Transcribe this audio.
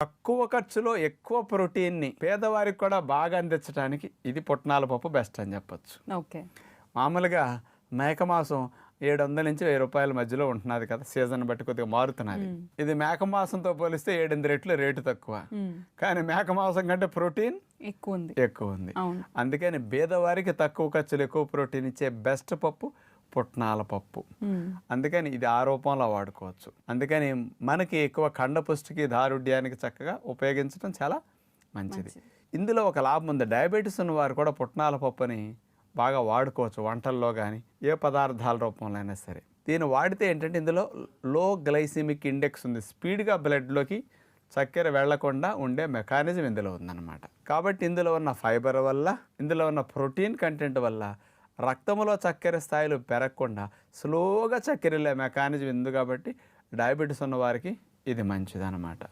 తక్కువ ఖర్చులో ఎక్కువ ప్రోటీన్ని పేదవారికి కూడా బాగా అందించడానికి ఇది పుట్నాల పప్పు బెస్ట్ అని చెప్పొచ్చు. ఓకే. మామూలుగా మేక మాంసం ఏడు వందల నుంచి వెయ్యి రూపాయల మధ్యలో ఉంటున్నది కదా సీజన్ బట్టి కొద్దిగా మారుతున్నది. ఇది మేక మాంసంతో పోలిస్తే ఏడెనిమిది రెట్లు రేటు తక్కువ. కానీ మేక మాంసం కంటే ప్రోటీన్ ఎక్కువ ఉంది. ఎక్కువ ఉంది. అందుకని బీదవారికి తక్కువ ఖర్చులు ఎక్కువ ప్రోటీన్ ఇచ్చే బెస్ట్ పప్పు పుట్నాల పప్పు. అందుకని ఇది ఆ రూపంలో వాడుకోవచ్చు. అందుకని మనకి ఎక్కువ కండపుష్టికి దారుఢ్యానికి చక్కగా ఉపయోగించడం చాలా మంచిది. ఇందులో ఒక లాభం ఉంది. డయాబెటీస్ ఉన్న వారు కూడా పుట్నాల పప్పుని బాగా వాడుకోవచ్చు వంటల్లో కానీ ఏ పదార్థాల రూపంలో అయినా సరే. దీన్ని వాడితే ఏంటంటే ఇందులో లో గ్లైసిమిక్ ఇండెక్స్ ఉంది. స్పీడ్గా బ్లడ్లోకి చక్కెర వెళ్ళకుండా ఉండే మెకానిజం ఇందులో ఉందన్నమాట. కాబట్టి ఇందులో ఉన్న ఫైబర్ వల్ల ఇందులో ఉన్న ప్రోటీన్ కంటెంట్ వల్ల రక్తంలో చక్కెర స్థాయిలు పెరగకుండా స్లోగా చక్కెర వెళ్ళే మెకానిజం ఉంది కాబట్టి డయాబెటీస్ ఉన్న వారికి ఇది మంచిదన్నమాట.